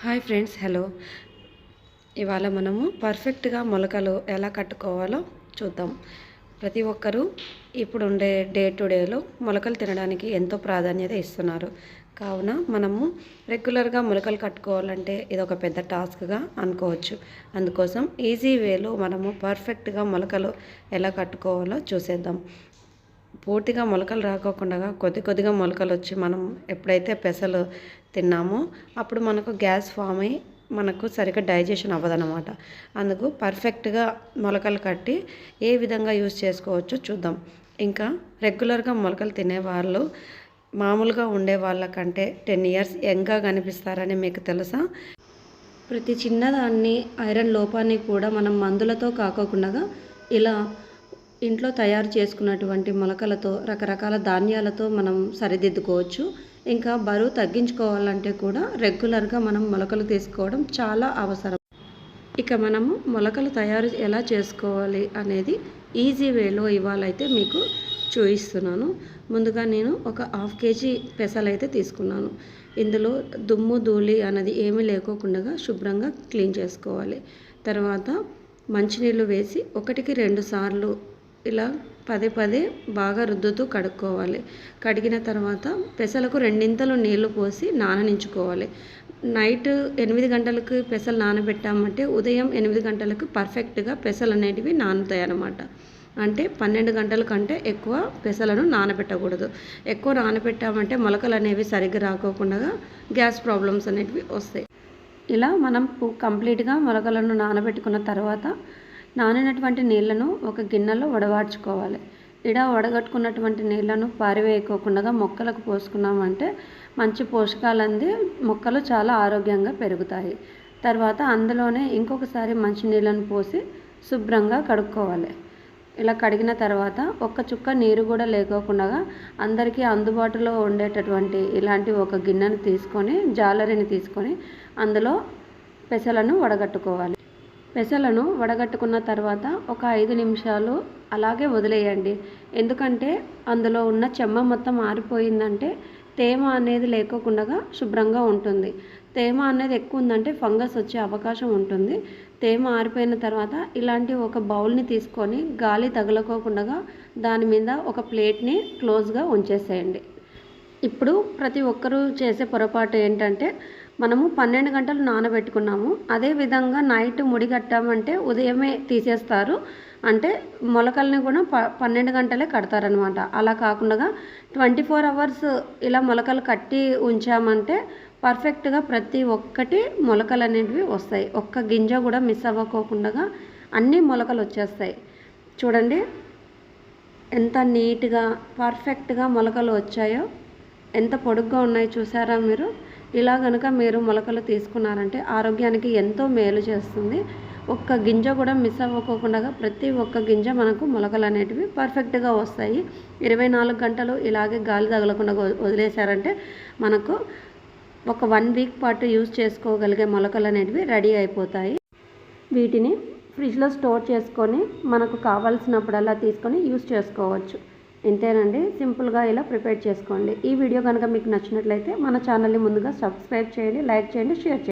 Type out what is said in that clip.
Hi friends hello. ఇవాళ మనము పర్ఫెక్ట్గా మొలకలు ఎలా కట్టుకోవాలో చూద్దాం. ప్రతి ఒక్కరూ ఇప్పుడు ఉండే డే టు డేలో మొలకలు తినడానికి ఎంతో ప్రాధాన్యత ఇస్తున్నారు. కావున మనము రెగ్యులర్గా మొలకలు కట్టుకోవాలంటే ఇది ఒక పెద్ద టాస్క్గా అనుకోవచ్చు. అందుకోసం ఈజీ వేలో మనము పర్ఫెక్ట్గా మొలకలు ఎలా కట్టుకోవాలో చూసేద్దాం. పూర్తిగా మొలకలు రాకోకుండా కొద్ది కొద్దిగా మొలకలు వచ్చి మనం ఎప్పుడైతే పెసలు తిన్నామో. అప్పుడు మనకు గ్యాస్ ఫామ్ అయ్యి మనకు సరిగ్గా డైజెషన్ అవ్వదనమాట అందుకు పర్ఫెక్ట్గా మొలకలు కట్టి ఏ విధంగా యూజ్ చేసుకోవచ్చో చూద్దాం. ఇంకా రెగ్యులర్గా మొలకలు తినే వాళ్ళు మామూలుగా ఉండే వాళ్ళకంటే టెన్ ఇయర్స్ యంగ్గా కనిపిస్తారని మీకు తెలుసా? ప్రతి చిన్నదాన్ని ఐరన్ లోపాన్ని కూడా మనం మందులతో కాకోకుండా ఇలా ఇంట్లో తయారు చేసుకున్నటువంటి మొలకలతో రకరకాల ధాన్యాలతో మనం సరిదిద్దుకోవచ్చు. ఇంకా బరువు తగ్గించుకోవాలంటే కూడా రెగ్యులర్గా మనం మొలకలు తీసుకోవడం చాలా అవసరం. ఇక మనము మొలకలు తయారు ఎలా చేసుకోవాలి అనేది ఈజీ వేలో ఇవాళైతే మీకు చూపిస్తున్నాను ముందుగా నేను ఒక హాఫ్ కేజీ పెసలు అయితే తీసుకున్నాను. ఇందులో దుమ్ము ధూళి అనేది ఏమీ లేకోకుండా శుభ్రంగా క్లీన్ చేసుకోవాలి. తర్వాత మంచినీళ్ళు వేసి ఒకటికి రెండు సార్లు ఇలా పదే పదే బాగా రుద్దుతూ కడుక్కోవాలి. కడిగిన తర్వాత పెసలకు రెండింతలు నీళ్ళు పోసి నాననించుకోవాలి. నైట్ ఎనిమిది గంటలకు పెసలు నానబెట్టామంటే ఉదయం ఎనిమిది గంటలకు పర్ఫెక్ట్గా పెసలు అనేటివి నానుతాయి అన్నమాట. అంటే పన్నెండు గంటల కంటే ఎక్కువ పెసలను నానబెట్టకూడదు. ఎక్కువ నానబెట్టామంటే మొలకలు అనేవి సరిగ్గా రాకోకుండా గ్యాస్ ప్రాబ్లమ్స్ అనేటివి వస్తాయి. ఇలా మనం కంప్లీట్గా మొలకలను నానబెట్టుకున్న తర్వాత నానినటువంటి నీళ్ళను ఒక గిన్నెలో వడవార్చుకోవాలి ఇడ వడగట్టుకున్నటువంటి నీళ్ళను పారివేయకోకుండా మొక్కలకు పోసుకున్నామంటే మంచి పోషకాలు అంది మొక్కలు చాలా ఆరోగ్యంగా పెరుగుతాయి. తర్వాత అందులోనే ఇంకొకసారి మంచి నీళ్ళను పోసి శుభ్రంగా కడుక్కోవాలి. ఇలా కడిగిన తర్వాత ఒక్క చుక్క నీరు కూడా లేకోకుండా అందరికీ అందుబాటులో ఉండేటటువంటి ఇలాంటి ఒక గిన్నెను తీసుకొని జాలరిని తీసుకొని అందులో పెసలను వడగట్టుకోవాలి. పెసలను వడగట్టుకున్న తర్వాత ఒక ఐదు నిమిషాలు అలాగే వదిలేయండి. ఎందుకంటే అందులో ఉన్న చెమ్మ మొత్తం ఆరిపోయిందంటే తేమ అనేది లేకోకుండా శుభ్రంగా ఉంటుంది. తేమ అనేది ఎక్కువ ఉందంటే ఫంగస్ వచ్చే అవకాశం ఉంటుంది. తేమ ఆరిపోయిన తర్వాత ఇలాంటి ఒక బౌల్ని తీసుకొని గాలి తగలకోకుండా దాని మీద ఒక ప్లేట్ని క్లోజ్గా ఉంచేసేయండి. ఇప్పుడు ప్రతి ఒక్కరూ చేసే పొరపాటు ఏంటంటే మనము పన్నెండు గంటలు నానబెట్టుకున్నాము. అదేవిధంగా నైట్ ముడి కట్టామంటే ఉదయమే తీసేస్తారు. అంటే మొలకల్ని కూడా ప పన్నెండు గంటలే కడతారనమాట అలా కాకుండా ట్వంటీ ఫోర్ అవర్స్ ఇలా మొలకలు కట్టి ఉంచామంటే పర్ఫెక్ట్గా ప్రతి ఒక్కటి మొలకలు అనేటివి వస్తాయి. ఒక్క గింజ కూడా మిస్ అవ్వకోకుండా అన్ని మొలకలు వచ్చేస్తాయి. చూడండి. ఎంత నీట్గా పర్ఫెక్ట్గా మొలకలు వచ్చాయో ఎంత పొడుగ్గా ఉన్నాయో చూసారా మీరు? ఇలా కనుక మీరు మొలకలు తీసుకున్నారంటే ఆరోగ్యానికి ఎంతో మేలు చేస్తుంది. ఒక్క గింజ కూడా మిస్ అవ్వకోకుండా ప్రతి ఒక్క గింజ మనకు మొలకలు అనేటివి పర్ఫెక్ట్గా వస్తాయి. ఇరవై నాలుగు గంటలు ఇలాగే గాలి తగలకుండా వదిలేశారంటే మనకు ఒక వన్ వీక్ పాటు యూజ్ చేసుకోగలిగే మొలకలు అనేటివి రెడీ అయిపోతాయి. వీటిని ఫ్రిడ్జ్లో స్టోర్ చేసుకొని మనకు కావాల్సినప్పుడల్లా తీసుకొని యూజ్ చేసుకోవచ్చు. ఇంతేనండి. సింపుల్గా ఇలా ప్రిపేర్ చేసుకోండి. ఈ వీడియో కనుక మీకు నచ్చినట్లయితే మన ఛానల్ని ముందుగా సబ్స్క్రైబ్ చేయండి లైక్ చేయండి షేర్ చేయండి.